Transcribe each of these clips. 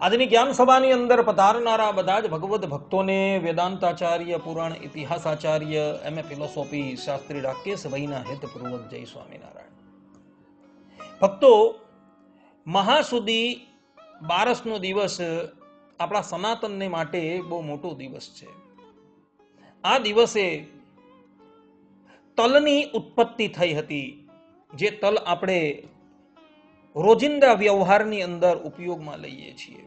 આજની જ્ઞાન સભાની અંદર પધારનારા બધા જ ભગવત ભક્તોને વેદાંતાચાર્ય પુરાણ ઇતિહાસાચાર્ય એમ એ ફિલોસોફી શાસ્ત્રી રાકેશભાઈના હિતપૂર્વક જય સ્વામિનારાયણ ભક્તો મહાસુદી બારસનો દિવસ આપણા સનાતનને માટે બહુ મોટો દિવસ છે આ દિવસે તલની ઉત્પત્તિ થઈ હતી જે તલ આપણે રોજિંદા વ્યવહારની અંદર ઉપયોગમાં લઈએ છીએ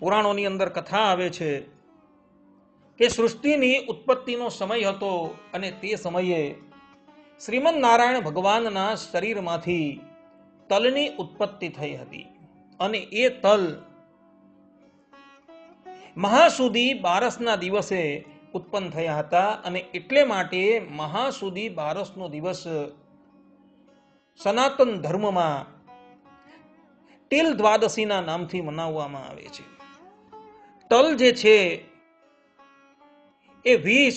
પુરાણોની અંદર કથા આવે છે કે સૃષ્ટિની ઉત્પત્તિનો સમય હતો અને તે સમયે શ્રીમદ નારાયણ ભગવાનના શરીરમાંથી તલની ઉત્પત્તિ થઈ હતી અને એ તલ મહાસુદી બારસના દિવસે ઉત્પન્ન થયા હતા અને એટલે માટે મહાસુદી બારસનો દિવસ સનાતન ધર્મમાં તિલ દ્વાદશીના નામથી મનાવવામાં આવે છે. તલ જે છે, એ વીસ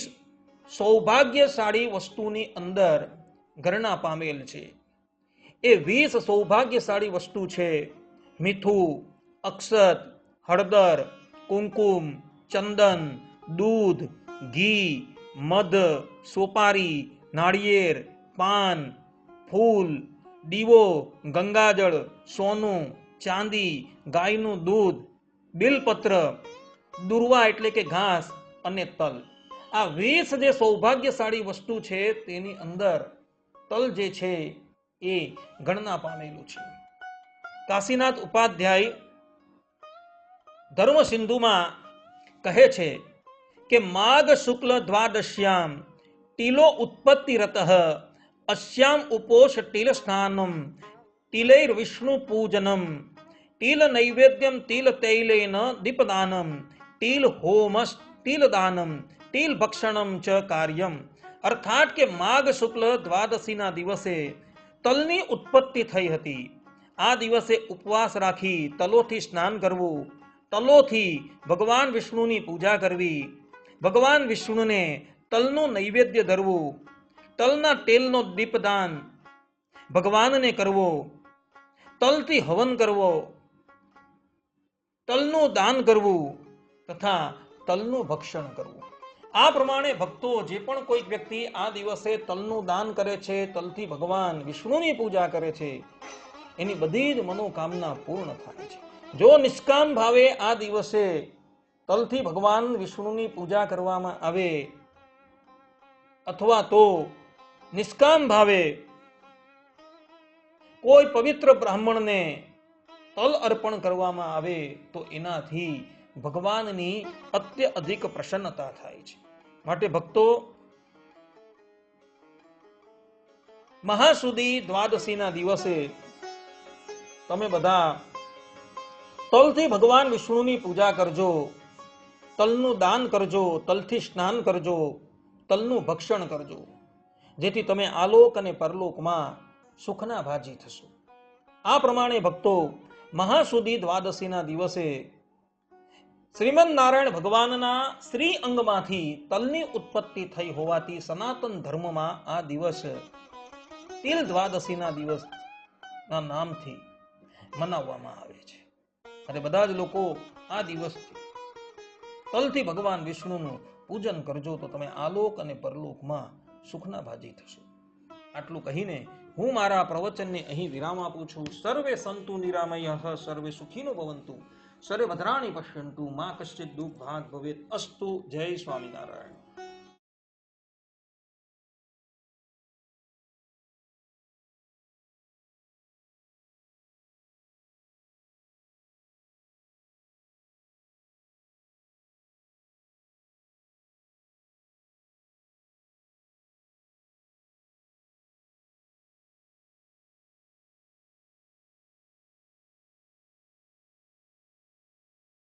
સૌભાગ્યશાળી વસ્તુની અંદર ગણના પામેલ છે. એ વીસ સૌભાગ્યશાળી વસ્તુ છે, મીઠું, અક્ષત, હળદર કુમકુમ ચંદન, દૂધ, ઘી, મધ, સોપારી, નાળિયેર, પાન, ફૂલ, દીવો, ગંગાજળ, સોનું, ચાંદી, ગાયનું દૂધ, બિલપત્ર દુર્વા એટલે કે ઘાસ અને તલ. આ વીસ જે સૌભાગ્યશાળી વસ્તુ છે, તેની અંદર તલ જે છે, એ ગણના પામેલું છે. કાશીનાથ ઉપાધ્યાય ધર્મ સિંધુમાં કહે છે કે માઘ શુક્લ દ્વાદશ્યામ ટીલો ઉત્પત્તિ રત, અશ્યામ ઉપોષ ટીલ સ્નાનમ ટીલૈર વિષ્ણુ પૂજનમ ટીલ નૈવેદ્યમ તિલ તૈલેન દીપદાનમ ટીલ હોમસ તિલ દાનમ તિલ ભક્ષણમ ચ કાર્યમ. અર્થાત કે માઘ શુક્લ દ્વાદશીના દિવસે તલની ઉત્પત્તિ થઈ હતી. આ દિવસે ઉપવાસ રાખી તલોથી સ્નાન કરવું, તલોથી ભગવાન વિષ્ણુની પૂજા કરવી, ભગવાન વિષ્ણુને તલનું નૈવેદ્ય ધરવું, તલના તેલનો દીપદાન ભગવાનને કરવો, તલથી હવન કરવો, તલનું દાન કરવું તથા તલનું ભક્ષણ કરવું. આ પ્રમાણે ભક્તો જે પણ કોઈક વ્યક્તિ આ દિવસે તલનું દાન કરે છે, તલથી ભગવાન વિષ્ણુની પૂજા કરે છે, એની બધી જ મનોકામના પૂર્ણ થાય છે. જો નિષ્કામ ભાવે આ દિવસે તલથી ભગવાન વિષ્ણુની પૂજા કરવામાં આવે, અથવા તો નિષ્કામ ભાવે કોઈ પવિત્ર બ્રાહ્મણને તલ અર્પણ કરવામાં આવે, તો એનાથી ભગવાનની અત્ય પ્રસન્નતા થાય છે. માટે ભક્તો, મહાસુદી દ્વાદશીના દિવસે તમે બધા તલથી ભગવાન વિષ્ણુની પૂજા કરજો, તલનું દાન કરજો, તલથી સ્નાન કરજો, તલનું ભક્ષણ કરજો, જેથી તમે આલોક અને પરલોકમાં સુખના ભાજી થશો. આ પ્રમાણે ભક્તો, મહાસુદી દ્વાદશીના દિવસે શ્રીમદ નારાયણ ભગવાનના શ્રી અંગમાંથી તલની ઉત્પત્તિ થઈ હોવાથી સનાતન ધર્મમાં આ દિવસ તિલ દ્વાદશીના દિવસના નામથી મનાવવામાં આવે છે. અને બધા જ લોકો આ દિવસ તલથી ભગવાન વિષ્ણુનું પૂજન કરજો તો તમે આલોક અને પરલોકમાં સુખના ભાજી થશો. આટલું કહીને હું મારા પ્રવચનને અહીં વિરામ આપું છું. સર્વે સંતુ નિરામય, સર્વે સુખીનો ભવંતુ. સર્વે ભદ્રાણી પશ્યંતુ મા કશ્ચિત દુઃખ ભાગ ભવેત અસ્તુ જય સ્વામિનારાયણ.